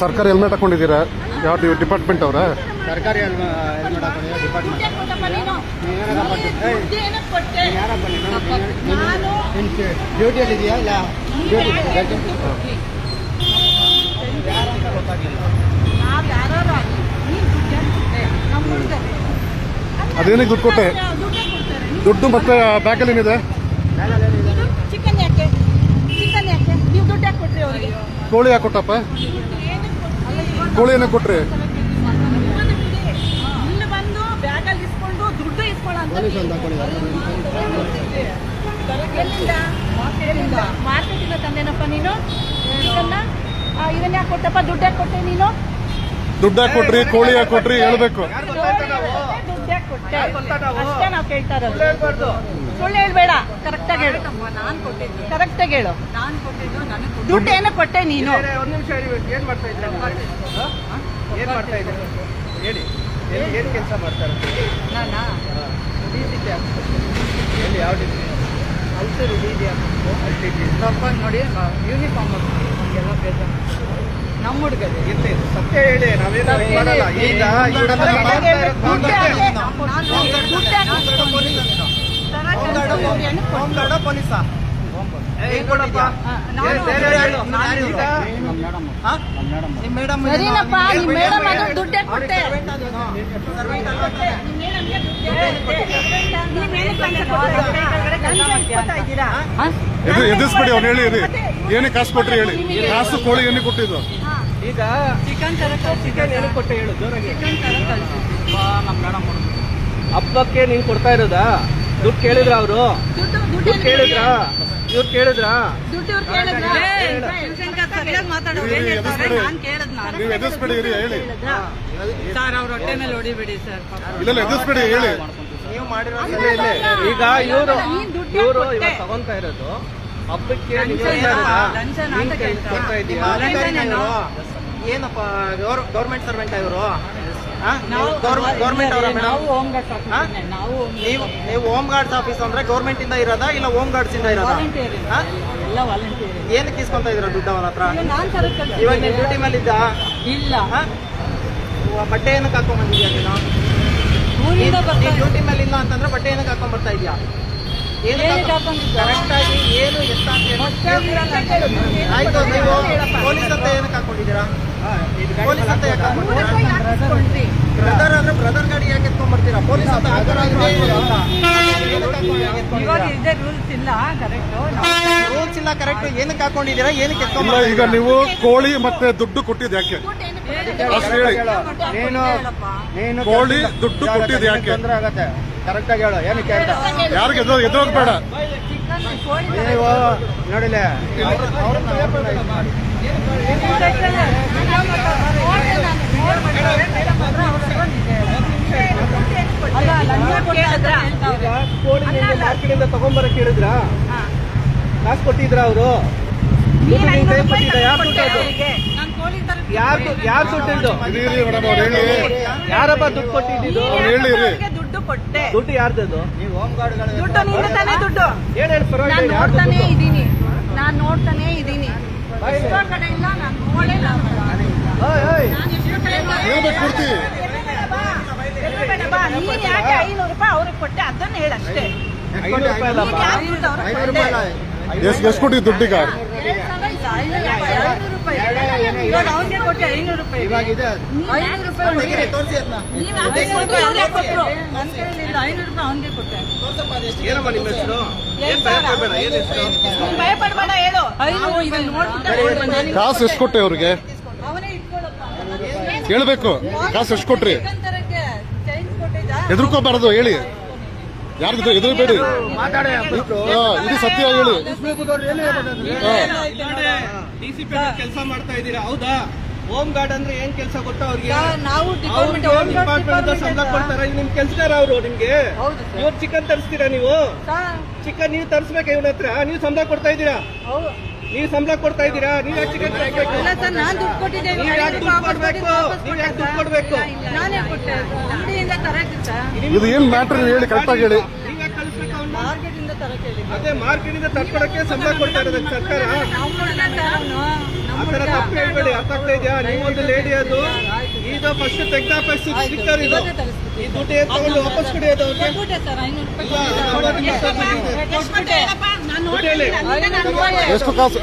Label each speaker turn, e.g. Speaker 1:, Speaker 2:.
Speaker 1: ಸರ್ಕಾರಿ ಹೆಲ್ಮೆಟ್ ಹಾಕೊಂಡಿದ್ದೀರಾ? ಯಾವ ಡಿಪಾರ್ಟ್ಮೆಂಟ್ ಅವರ?
Speaker 2: ಸರ್ಕಾರಿ ಹೆಲ್ಮೆಟ್ ಡಿಪಾರ್ಟ್ಮೆಂಟ್ ಡ್ಯೂಟಿಯಲ್ಲಿ ಇದೆಯಾ? ಇಲ್ಲ. ಡ್ಯೂಟಿ
Speaker 3: ನೀನ್ ದುಡ್ಡು ಕೊಟ್ಟೆ?
Speaker 1: ದುಡ್ಡು ಮತ್ತೆ ಬ್ಯಾಗಲ್ಲಿ ಏನಿದೆ?
Speaker 3: ಕೋಳಿ ಯಾಕೆ ಚಿಕನ್ ಯಾಕೆ ನೀವು ದುಡ್ಡು ಯಾಕೆ ಕೊಟ್ರಿ ಅವರಿಗೆ
Speaker 1: ಕೋಳಿ ಯಾಕೆ ಕೊಟ್ಟಪ್ಪ ಕೋಳಿ ಏನಕ್ಕೆ ಕೊಟ್ರಿ
Speaker 3: ಮಾರ್ಕೆಟಿಂದ. ತಂದೇನಪ್ಪ ನೀನು? ಇದನ್ನ ಯಾಕೆ ಕೊಟ್ಟಪ್ಪ? ದುಡ್ಡು ಕೊಟ್ಟೆ ನೀನು?
Speaker 1: ದುಡ್ಡು ಕೊಟ್ರಿ ಕೋಳಿ ಯಾಕೆ ಕೊಟ್ರಿ ಹೇಳ್ಬೇಕು.
Speaker 3: ಕೊಟ್ಟೆ. ಅಷ್ಟೇ ನಾವು ಕೇಳ್ತಾ ಇರೋದು. ಸುಳ್ಳು ಹೇಳ್ಬೇಡ. ಕರೆಕ್ಟಾಗಿ ಹೇಳು. ನಾನು ಕೊಟ್ಟಿದ್ದು. ಕರೆಕ್ಟಾಗಿ ಹೇಳು. ನಾನು ಕೊಟ್ಟಿದ್ದು ನನಗೆ ದುಡ್ಡು ಏನೋ ಕೊಟ್ಟೆ ನೀನು.
Speaker 2: ಒಂದು ನಿಮಿಷ ಹೇಳಿ ಏನು ಮಾಡ್ತಾ ಇದ್ದೀರಾ? ಏನು ಮಾಡ್ತಾ ಇದ್ದೀರಾ? ಹೇಳಿ. ಏನು ಏನು ಕೆಲಸ ಮಾಡ್ತಾರೆ?
Speaker 3: ನಾನಾ?
Speaker 2: ಎಲ್ಲಿ ಯಾವ
Speaker 3: ನೋಡಿ ಯೂನಿಫಾರ್ಮ್ ಎಲ್ಲ ಬೇಜಾರು ನಮ್ಮ ಹುಡುಗರು
Speaker 2: ಇರ್ಲಿ ಸತ್ಯ ಹೇಳಿ ನಾವೇನು ಮಾಡಲ್ಲ. ಈಗ ಪೊಲೀಸಾ ಮೇಡಮ್
Speaker 3: ದುಡ್ಡೇ ಕೊಟ್ಟೆ.
Speaker 1: ಎದುರಿಸ್ಬೇಡಿ ಅವ್ರು ಹೇಳಿ ಏನಕ್ಕೆ ಕಾಸು ಕೊಟ್ರಿ ಹೇಳಿ. ಕಾಸು ಕೋಳಿ ಏನೇ ಕೊಟ್ಟಿದ್ದು.
Speaker 2: ಈಗ ಚಿಕನ್ ಚಿಕನ್ ಏನು ಕೊಟ್ಟೆ ಹೇಳು ಜೋರಾಗಿ. ನಮ್ಮ ಮೇಡಮ್ ಹಬ್ಬಕ್ಕೆ ನೀನ್ ಕೊಡ್ತಾ ಇರೋದಾ? ದುಡ್ಡು ಕೇಳಿದ್ರ ಅವರು? ದುಡ್ಡು ಕೇಳಿದ್ರಾ? ಇವ್ರು ಕೇಳಿದ್ರಾ?
Speaker 3: ದುಡ್ಡು ಇವ್ರು ಕೇಳಿದ್ರಾ?
Speaker 4: ಶಿವಶಂಕರ್ ಸರಿಯಾಗಿ ಮಾತಾಡೋ ಏನ್
Speaker 1: ನೀವು ಎದುರಿಸ್ಬೇಡಿ. ಇರಿ ಹೇಳಿ.
Speaker 4: ಸರ್ ಅವ್ರ ಹೊಟ್ಟೆ ಮೇಲೆ ಹೊಡಿಬೇಡಿ ಸರ್
Speaker 1: ಇಲ್ಲ ಎದುರಿಸ್ಬೇಡಿ ಹೇಳಿ.
Speaker 2: ನೀವು ಮಾಡಿರೋ ಇಲ್ಲೇ ಇಲ್ಲೇ. ಈಗ ಇವರು ಇವರು. ಇವಾಗ ತಗೊಂತಾ ಇರೋದು. ಹಬ್ಬಕ್ಕೆ? ಏನಪ್ಪ ಗೌರ್ಮೆಂಟ್ ಸರ್ವೆಂಟ್ ಇವರು?
Speaker 4: ನಾವು
Speaker 2: ಗೌರ್ಮೆಂಟ್ ಅವರ
Speaker 4: ನಾವು ಹೋಮ್ ಗಾರ್ಡ್ಸ್ ಆಫೀಸರ್ನೇ, ನಾವು
Speaker 2: ಹೋಮ್ ಗಾರ್ಡ್ಸ್ ಆಫೀಸ್. ಅಂದ್ರೆ ಗೌರ್ಮೆಂಟ್ ಇಂದ ಇರೋದಾ ಇಲ್ಲ ಹೋಮ್ ಗಾರ್ಡ್ಸ್ ಇಂದ ಇರೋದಾ?
Speaker 4: ಏನ್
Speaker 2: ಏನಕ್ಕೆ ಇಸ್ಕೊಂತ ಇದೀರ ದುಡ್ಡು ಅವನ ಹತ್ರ? ಇವಾಗ ನೀನ್ ಡ್ಯೂಟಿ ಮೇಲೆ ಇದ್ದ
Speaker 4: ಇಲ್ಲ.
Speaker 2: ಬಟ್ಟೆ ಏನಕ್ಕೆ ಹಾಕೊಂಡ್ ಬಂದಿದ್ಯಾ ನೀನು? ಡ್ಯೂಟಿ ಮೇಲೆ ಇಲ್ಲ ಅಂತಂದ್ರೆ ಬಟ್ಟೆ ಏನಕ್ಕೆ ಹಾಕೊಂಡ್ ಬರ್ತಾ ಇದೀಯಾ?
Speaker 4: ಏನಕ್ಕೆ ಹಾಕೊಂಡಿದ್ದ?
Speaker 2: ಕರೆಕ್ಟ್ ಆಗಿ ಏನು ಅಂತ. ಆಯ್ತು ನೀವು ಪೊಲೀಸ್ ಅಂತ ಏನಕ್ಕೆ ಹಾಕೊಂಡಿದ್ದೀರಾ? ಪೊಲೀಸ್ ಅಂತ ಯಾಕೆ ಬ್ರದರ್ ಅಂದ್ರೆ ಬ್ರದರ್ ಗಾಡಿ ಯಾಕೆ ಎತ್ಕೊಂಡ್ಬರ್ತೀರಾ? ಪೊಲೀಸ್ ಅಂತ
Speaker 4: ರೂಲ್ಸ್ ಇಲ್ಲ ಕರೆಕ್ಟ್
Speaker 2: ರೂಲ್ಸ್ ಇಲ್ಲ ಕರೆಕ್ಟ್ ಏನಕ್ಕೆ ಹಾಕೊಂಡಿದ್ದೀರಾ? ಏನಕ್ಕೆ ಎತ್ಕೊಂಡ್
Speaker 1: ಈಗ ನೀವು ಕೋಳಿ ಮತ್ತೆ ದುಡ್ಡು ಕೊಟ್ಟಿದ್ದು ಯಾಕೆ? ಅಷ್ಟು
Speaker 2: ನೀನು ನೀನು
Speaker 1: ಕೋಳಿ ದುಡ್ಡು ಕೊಟ್ಟಿದ್ದು ಯಾಕೆ?
Speaker 2: ತೊಂದ್ರೆ ಆಗತ್ತೆ? ಕರೆಕ್ಟ್ ಆಗಿ ಹೇಳು ಏನಕ್ಕೆ ಅಂತ
Speaker 1: ಯಾರು ಎದ್ದು ಎದುರೋದು ಬೇಡ
Speaker 2: ನೀವು ನೋಡಿಲ್ಲ. ಮಾರ್ಕೆಟಿಂದ ತಗೊಂಬರಕ್ ಹೇಳಿದ್ರಾ? ಕಾಸು ಕೊಟ್ಟಿದ್ರ ಅವರು? ಯಾರು ದುಡ್ಡು
Speaker 4: ನಾನು ಕೋಳಿ ತರ
Speaker 2: ಯಾರು
Speaker 1: ಹೇಳಿ.
Speaker 2: ಯಾರಪ್ಪ ದುಡ್ಡು ಕೊಟ್ಟಿದ್ದು?
Speaker 1: ಹೇಳಿರಿ ಹೇಳಿ
Speaker 4: ದುಡ್ಡು ಕೊಟ್ಟೆ.
Speaker 2: ದುಡ್ಡು ಯಾರ್ದು
Speaker 4: ದುಡ್ಡು ನಿಂದ ತಾನೇ ದುಡ್ಡು.
Speaker 2: ಏನ್ ಹೇಳಿ
Speaker 3: ನಾನ್
Speaker 2: ಪರವಾಗಿಲ್ಲ ಯಾರ್ದು
Speaker 3: ನೋಡ್ತಾನೆ
Speaker 2: ಇದ್ದೀನಿ
Speaker 3: ಇದೀನಿ. ನಾನ್ ನೋಡ್ತಾನೆ ಎಷ್ಟೋ ಕಡೆ ಇಲ್ಲ ನಾನ್ ನೋಡೇ ನಾನು. ನಾನ್ ಎಷ್ಟೋ. ನೀನ್ ಯಾಕೆ ಐನೂರು ರೂಪಾಯಿ ಅವ್ರಿಗೆ ಕೊಟ್ಟೆ? ಅದನ್ನ ಹೇಳಷ್ಟೇ
Speaker 2: ಐನೂರು ರೂಪಾಯಿ ಅಲ್ಲಪ್ಪ.
Speaker 3: ನೀನ್ ಯಾಕೆ
Speaker 2: ಐನೂರು ರೂಪಾಯಿ. ಅಲ್ಲ.
Speaker 1: ಎಷ್ಟು ಎಷ್ಟು ಕೊಟ್ಟಿದ್ದು ದುಡ್ಡೀಗ
Speaker 4: ಐನೂರು ರೂಪಾಯಿ. ಇವಾಗ ಅವನಿಗೆ ಕೊಟ್ಟೆ ಐನೂರು ರೂಪಾಯಿ.
Speaker 2: ಇದೆ
Speaker 3: ಐನೂರು ರೂಪಾಯಿ
Speaker 2: ತೆಗೀರಿ, ತೋರ್ಸಿ ಅದ್ನ.
Speaker 3: ನೀವ್
Speaker 4: ಐನೂರು ರೂಪಾಯಿ
Speaker 3: ಅವ್ರಿಗೆ
Speaker 4: ಅವ್ನಿಗೆ
Speaker 3: ಕೊಟ್ರು?
Speaker 4: ಕೊಟ್ರು ನನ್ನ ಐನೂರು ರೂಪಾಯಿ ಅವನಿಗೆ ಕೊಟ್ಟೆ.
Speaker 2: ಏನಮ್ಮ ನಿಮ್ಮ ಹೆಸರು? ಏನ್ ಭಯ ಪಡ್ಬೇಡ ಏನ್ ಹೆಸರು?
Speaker 3: ನೀನ್ ಭಯ ಪಡ್ಬೇಡ ಹೇಳು.
Speaker 4: ಐನೂರು ಇದನ್ನ ನೋಡ್ಬಿಟ್ಟೆ
Speaker 1: ಕಾಸು ಎಷ್ಟು ಕೊಟ್ಟೆ ಅವ್ರಿಗೆ?
Speaker 4: ಅವನೇ
Speaker 1: ಹೇಳ್ಬೇಕು. ಕಾಸು ಎಷ್ಟು ಕೊಟ್ರಿ? ಎದುರ್ಕೋಬಾರದು ಹೇಳಿ. ಯಾರಿಗೂ ಎದುರುಬೇಡಿ ಇದು ಸತ್ಯ ಹೇಳಿ.
Speaker 2: ಡಿಸಿಪಿ ಕೆಲಸ ಮಾಡ್ತಾ ಇದ್ದೀರಾ? ಹೌದಾ? ಹೋಮ್ ಗಾರ್ಡ್ ಅಂದ್ರೆ ಏನ್ ಕೆಲಸ ಗೊತ್ತಾ ಅವ್ರಿಗೆ?
Speaker 4: ನಾವು ಡಿಪಾರ್ಟ್ಮೆಂಟ್
Speaker 2: ಅವ್ರಿಗೆ ಡಿಪಾರ್ಟ್ಮೆಂಟ್ ಸಂಬಳ ಕೊಡ್ತಾರ. ನಿಮ್ ಕೆಲ್ಸದಾರ ಅವರು ನಿಮ್ಗೆ?
Speaker 4: ಹೌದು ಸರ್.
Speaker 2: ಇವ್ರು ಚಿಕನ್ ತರಿಸ್ತೀರಾ ನೀವು? ಚಿಕನ್ ನೀವು ತರಿಸ್ಬೇಕು ಇವನ ಹತ್ರ? ನೀವು ಸಂಬಳ ಕೊಡ್ತಾ ಇದ್ದೀರಾ?
Speaker 4: ಹೌದು
Speaker 2: ನೀವು ಸಂಬಳ ಕೊಡ್ತಾ ಇದ್ದೀರಾ? ನೀವು ಯಾಕೆ ಚಿಕನ್ ತರಿಸ್ಬೇಕು
Speaker 4: ಇಲ್ಲ ಸರ್ ನಾನ್ ದುಡ್ಡು ಕೊಟ್ಟಿದ್ದೇನೆ.
Speaker 2: ನೀವ್ ಯಾಕ್ ದುಡ್ಡು ಕೊಡ್ಬೇಕು? ನೀವ್ ಯಾಕ್ ದುಡ್ಡು ಕೊಡ್ಬೇಕು?
Speaker 4: ನಾನೇ ಕೊಟ್ಟೆ. ಅಂಗಡಿಯಿಂದ ತರಕ್ಕೆ ಸರ್.
Speaker 1: ಇದು ಏನ್ ಮ್ಯಾಟ್ರ್ ಹೇಳಿ ಕರೆಕ್ಟಾಗಿ ಹೇಳಿ.
Speaker 2: ನೀವ್ ಯಾಕ್ ಕಳಿಸ್ಬೇಕು ಅವ್ನ?
Speaker 4: ಮಾರ್ಕೆಟ್ ಇಂದ ತರಕ್ಕೆ ಹೇಳಿ
Speaker 2: ಅದೇ ಮಾರ್ಕೆಟ್ ಇಂದ ತರ್ಕೊಡಕ್ಕೆ ಸಂಬಳ ಕೊಡ್ತಾ ಇರೋದು ಸರ್ಕಾರ.
Speaker 4: ಆತರ ತಪ್ಪು ಹೇಳ್ಬೇಡಿ ಅರ್ಥ ಆಗ್ತಾ ಇದೆಯಾ? ನೀವೊಂದು ಲೇಡಿ ಅದು. ಈಗ ಫಸ್ಟ್ ತೆಗ್ದಾಪಸ್ ಸ್ಟಿಕ್ಕರ್ ಇದು. ಈ ದುಡ್ಡು ತಗೊಂಡು ವಾಪಸ್ ಕೊಡಿ ಅದು
Speaker 3: ಎಷ್ಟು
Speaker 1: ಕಾಸು?